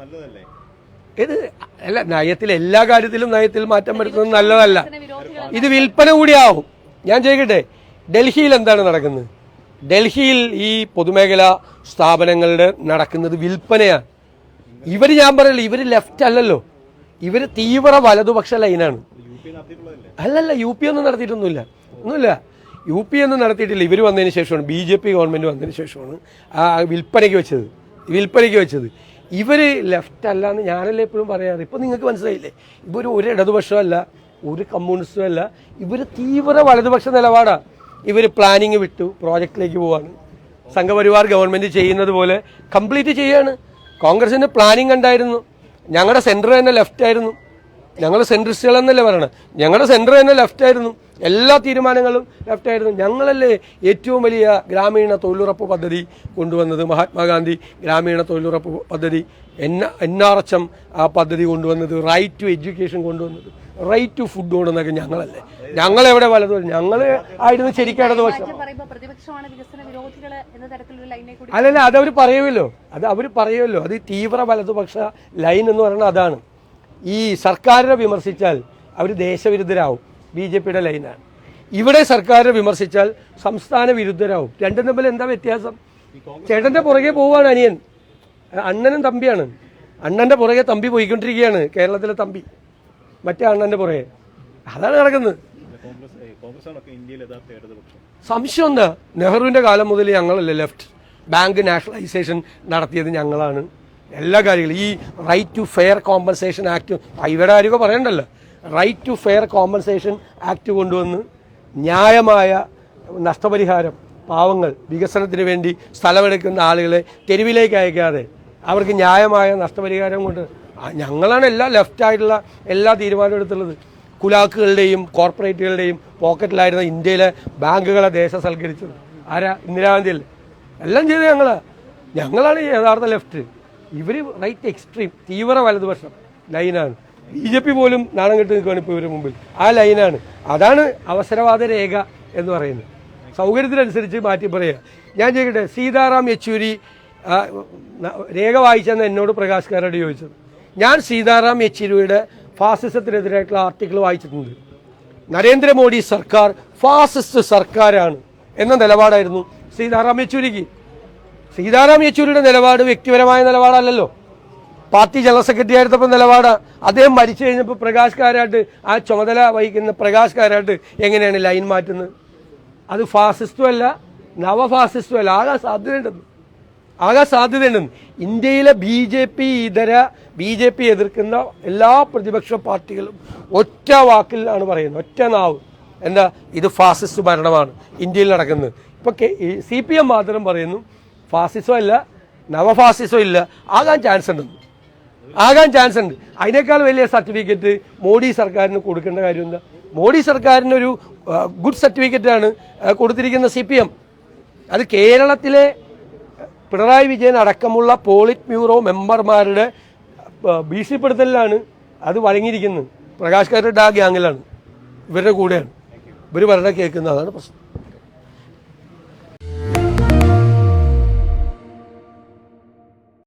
നല്ലതല്ലേ? ഇത് അല്ല നയത്തിൽ എല്ലാ കാര്യത്തിലും നയത്തിൽ മാറ്റം വരുത്തുന്നത് നല്ലതല്ല. ഇത് വിൽപ്പന കൂടിയാവും. ഞാൻ ചോദിക്കട്ടെ ഡൽഹിയിൽ എന്താണ് നടക്കുന്നത്? ഡൽഹിയിൽ ഈ പൊതുമേഖലാ സ്ഥാപനങ്ങളുടെ നടക്കുന്നത് വിൽപ്പനയാണ്. ഇവർ ഞാൻ പറയല്ലോ ഇവർ ലെഫ്റ്റ് അല്ലല്ലോ. ഇവർ തീവ്ര വലതുപക്ഷ ലൈനാണ്. അല്ലല്ല യു പി ഒന്നും നടത്തിയിട്ടൊന്നുമില്ല. ഒന്നുമില്ല. യു പി ഒന്നും നടത്തിയിട്ടില്ല. ഇവർ വന്നതിന് ശേഷമാണ് ബി ജെ പി ഗവൺമെന്റ് വന്നതിന് ശേഷമാണ് ആ വിൽപ്പനയ്ക്ക് വെച്ചത്. വിൽപ്പനയ്ക്ക് വെച്ചത്. ഇവർ ലെഫ്റ്റ് അല്ല എന്ന് ഞാനല്ലേ എപ്പോഴും പറയാറ്. ഇപ്പം നിങ്ങൾക്ക് മനസ്സിലായില്ലേ? ഇവർ ഒരു ഇടതുപക്ഷമല്ല ഒരു കമ്മ്യൂണിസ്റ്റും അല്ല ഇവർ തീവ്ര വലതുപക്ഷ നിലപാടാണ് ഇവർ പ്ലാനിങ് വിട്ടു പ്രോജക്റ്റിലേക്ക് പോവാണ്. സംഘപരിവാർ ഗവൺമെന്റ് ചെയ്യുന്നത് പോലെ കംപ്ലീറ്റ് ചെയ്യാണ്. കോൺഗ്രസിന് പ്ലാനിങ് ഉണ്ടായിരുന്നു ഞങ്ങളുടെ സെന്റർ തന്നെ ലെഫ്റ്റ് ആയിരുന്നു. ഞങ്ങൾ സെൻട്രിസ്റ്റുകൾ എന്നല്ലേ പറയണത് ഞങ്ങളുടെ സെന്റർ തന്നെ ലെഫ്റ്റ് ആയിരുന്നു. എല്ലാ തീരുമാനങ്ങളും ലെഫ്റ്റ് ആയിരുന്നു. ഞങ്ങളല്ലേ ഏറ്റവും വലിയ ഗ്രാമീണ തൊഴിലുറപ്പ് പദ്ധതി കൊണ്ടുവന്നത്? മഹാത്മാഗാന്ധി ഗ്രാമീണ തൊഴിലുറപ്പ് പദ്ധതി. N N R H M ആ പദ്ധതി കൊണ്ടുവന്നത്. റൈറ്റ് ടു എഡ്യൂക്കേഷൻ കൊണ്ടുവന്നത്. റൈറ്റ് ടു ഫുഡ് കൊണ്ടുവന്നൊക്കെ ഞങ്ങളല്ലേ. ഞങ്ങളെവിടെ വലതു ഞങ്ങൾ ആയിരുന്നു ശരിക്കും ഇടതുപക്ഷം അല്ലല്ല അതവർ പറയുമല്ലോ അത് അവർ പറയുമല്ലോ അത് തീവ്ര വലതുപക്ഷ ലൈൻ എന്ന് പറയുന്നത് അതാണ്. ഈ സർക്കാരിനെ വിമർശിച്ചാൽ അവർ ദേശവിരുദ്ധരാവും. ബി ജെ പിയുടെ ലൈനാണ്. ഇവിടെ സർക്കാരിനെ വിമർശിച്ചാൽ സംസ്ഥാന വിരുദ്ധരാകും രണ്ടും തമ്മിൽ എന്താ വ്യത്യാസം? ചേട്ടന്റെ പുറകെ പോവുകയാണ് അനിയൻ. അണ്ണനും തമ്പിയാണ്. അണ്ണന്റെ പുറകെ തമ്പി പോയിക്കൊണ്ടിരിക്കുകയാണ് കേരളത്തിലെ തമ്പി. മറ്റേ അണ്ണന്റെ പുറകെ. അതാണ് നടക്കുന്നത്. സംശയം എന്താ? നെഹ്റുവിന്റെ കാലം മുതൽ ഞങ്ങളല്ലേ ലെഫ്റ്റ്? ബാങ്ക് നാഷണലൈസേഷൻ നടത്തിയത് ഞങ്ങളാണ്. എല്ലാ കാര്യങ്ങളും. ഈ right to fair compensation act ഇവിടെ ആരൊക്കെ പറയണ്ടല്ലോ. Right to fair compensation act കൊണ്ടുവന്ന് ന്യായമായ നഷ്ടപരിഹാരം പാവങ്ങൾ വികസനത്തിന് വേണ്ടി സ്ഥലമെടുക്കുന്ന ആളുകളെ തെരുവിലേക്ക് അയക്കാതെ അവർക്ക് ന്യായമായ നഷ്ടപരിഹാരം കൊണ്ട് ഞങ്ങളാണ് എല്ലാ ലെഫ്റ്റായിട്ടുള്ള എല്ലാ തീരുമാനവും എടുത്തുള്ളത്. കുലാക്കുകളുടെയും കോർപ്പറേറ്റുകളുടെയും പോക്കറ്റിലായിരുന്ന ഇന്ത്യയിലെ ബാങ്കുകളെ ദേശസൽക്കരിച്ചത്. ആരാ? ഇന്ദിരാഗാന്ധി അല്ലേ എല്ലാം ചെയ്തത് ഞങ്ങൾ ഞങ്ങളാണ് യഥാർത്ഥ ലെഫ്റ്റ് ഇവർ റൈറ്റ് എക്സ്ട്രീം തീവ്ര വലതുപക്ഷം ലൈനാണ്. ബി ജെ പി പോലും നാണം കെട്ട് നിൽക്കുകയാണ് ഇപ്പോൾ ഇവരുടെ മുമ്പിൽ. ആ ലൈനാണ്. അതാണ് അവസരവാദ രേഖ എന്ന് പറയുന്നത്. സൗകര്യത്തിനനുസരിച്ച് മാറ്റി പറയുക. ഞാൻ ചോദിക്കട്ടെ സീതാറാം യെച്ചൂരി രേഖ വായിച്ചെന്ന് എന്നോട് പ്രകാശ് കാരോട് ചോദിച്ചത്. ഞാൻ സീതാറാം യെച്ചൂരിയുടെ ഫാസിസത്തിനെതിരായിട്ടുള്ള ആർട്ടിക്കിൾ വായിച്ചിട്ടുണ്ട്. നരേന്ദ്രമോദി സർക്കാർ ഫാസിസ്റ്റ് സർക്കാരാണ് എന്ന നിലപാടായിരുന്നു സീതാറാം യെച്ചൂരിക്ക്. സീതാറാം യെച്ചൂരിയുടെ നിലപാട് വ്യക്തിപരമായ നിലപാടല്ലല്ലോ. പാർട്ടി ജനറൽ സെക്രട്ടറി ആയിരുന്നപ്പോൾ നിലപാട്. അദ്ദേഹം മരിച്ചു കഴിഞ്ഞപ്പോൾ പ്രകാശ് കാരാട്ട് ആ ചുമതല വഹിക്കുന്ന പ്രകാശ് കാരാട്ട് എങ്ങനെയാണ് ലൈൻ മാറ്റുന്നത്? അത് ഫാസിസ്റ്റും അല്ല ആകാൻ സാധ്യതയുണ്ടെന്ന്. ആകാൻ സാധ്യതയുണ്ടെന്ന്. ഇന്ത്യയിലെ ബി ജെ പി ഇതര ബി ജെ പി എതിർക്കുന്ന എല്ലാ പ്രതിപക്ഷ പാർട്ടികളും ഒറ്റ വാക്കിലാണ് പറയുന്നത്. ഒറ്റ നാവ്. എന്താ? ഇത് ഫാസിസ്റ്റ് ഭരണമാണ് ഇന്ത്യയിൽ നടക്കുന്നത്. ഇപ്പൊ സി പി എം മാത്രം പറയുന്നു ഫാസിസോ അല്ല നവഫാസിസം ഇല്ല ആകാൻ ചാൻസ് ഉണ്ടെന്ന് ആകാൻ ചാൻസ് ഉണ്ട്. അതിനേക്കാൾ വലിയ സർട്ടിഫിക്കറ്റ് മോഡി സർക്കാരിന് കൊടുക്കേണ്ട കാര്യം എന്താ? മോഡി സർക്കാരിനൊരു ഗുഡ് സർട്ടിഫിക്കറ്റാണ് കൊടുത്തിരിക്കുന്ന സി പി എം അത് കേരളത്തിലെ പിണറായി വിജയൻ അടക്കമുള്ള പോളിറ്റ് ബ്യൂറോ മെമ്പർമാരുടെ ഭീഷണിപ്പെടുത്തലിലാണ് അത് വഴങ്ങിയിരിക്കുന്നത്. പ്രകാശ് കാരുടെ ആ ഗ്യാങ്ങിലാണ് ഇവരുടെ കൂടെയാണ്. ഇവർ പറഞ്ഞ കേൾക്കുന്നതാണ് പ്രശ്നം.